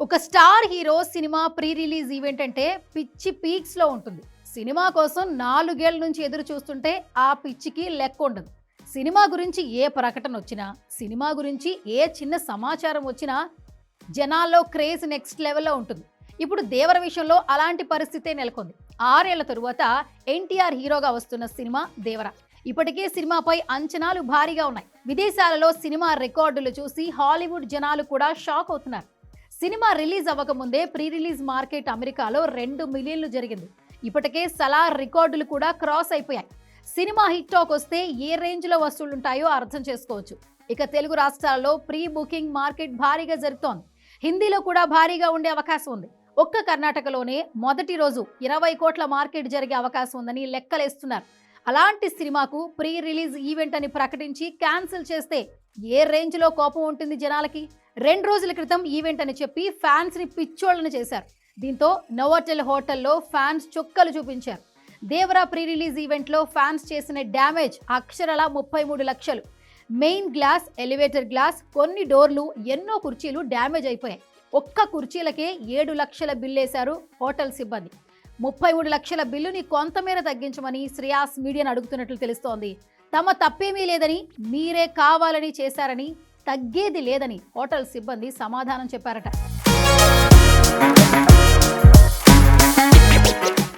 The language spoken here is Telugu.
ఒక star hero cinema pre release event అంటే పిచ్చి పీక్స్లో ఉంటుంది. సినిమా కోసం నాలుగేళ్ళ నుంచి ఎదురు చూస్తుంటే ఆ పిచ్చికి లెక్క ఉండదు. సినిమా గురించి ఏ ప్రకటన వచ్చినా సినిమా గురించి ఏ చిన్న సమాచారం వచ్చినా జనాల్లో క్రేజ్ నెక్స్ట్ లెవెల్లో ఉంటుంది. ఇప్పుడు దేవర విషయంలో అలాంటి పరిస్థితే నెలకొంది. ఆరేళ్ళ తరువాత ఎన్టీఆర్ హీరోగా వస్తున్న సినిమా దేవర. ఇప్పటికే సినిమాపై అంచనాలు భారీగా ఉన్నాయి. విదేశాలలో సినిమా రికార్డులు చూసి హాలీవుడ్ జనాలు కూడా షాక్ అవుతున్నారు. సినిమా రిలీజ్ అవ్వకముందే ప్రీ రిలీజ్ మార్కెట్ అమెరికాలో రెండు మిలియన్లు జరిగింది. ఇప్పటికే సలార్ రికార్డులు కూడా క్రాస్ అయిపోయాయి. సినిమా హిట్ టాక్ వస్తే ఏ రేంజ్లో వసూళ్ళుంటాయో అర్థం చేసుకోవచ్చు. ఇక తెలుగు రాష్ట్రాల్లో ప్రీ బుకింగ్ మార్కెట్ భారీగా జరుగుతోంది హిందీలో కూడా భారీగా ఉండే అవకాశం ఉంది. ఒక్క కర్ణాటకలోనే మొదటి రోజు ఇరవై కోట్ల మార్కెట్ జరిగే అవకాశం ఉందని లెక్కలేస్తున్నారు. అలాంటి సినిమాకు ప్రీ రిలీజ్ ఈవెంట్ అని ప్రకటించి క్యాన్సిల్ చేస్తే ఏ రేంజ్లో కోపం ఉంటుంది జనాలకి? రెండు రోజుల క్రితం ఈవెంట్ అని చెప్పి ఫ్యాన్స్ని పిచ్చోళ్ళని చేశారు. దీంతో నోవోటెల్ హోటల్లో ఫ్యాన్స్ చుక్కలు చూపించారు. దేవరా ప్రీ రిలీజ్ ఈవెంట్లో ఫ్యాన్స్ చేసిన డ్యామేజ్ అక్షరాల ముప్పై మూడు లక్షలు. మెయిన్ గ్లాస్ ఎలివేటర్ గ్లాస్ కొన్ని డోర్లు ఎన్నో కుర్చీలు డ్యామేజ్ అయిపోయాయి. ఒక్క కుర్చీలకే ఏడు లక్షల బిల్లేశారు హోటల్ సిబ్బంది. ముప్పై మూడు లక్షల బిల్లుని కొంతమేర తగ్గించమని శ్రేయాస్ మీడియాను అడుగుతున్నట్లు తెలుస్తోంది. తమ తప్పేమీ లేదని మీరే కావాలని చేశారని తగ్గేది లేదని హోటల్ సిబ్బంది సమాధానం చెప్పారట.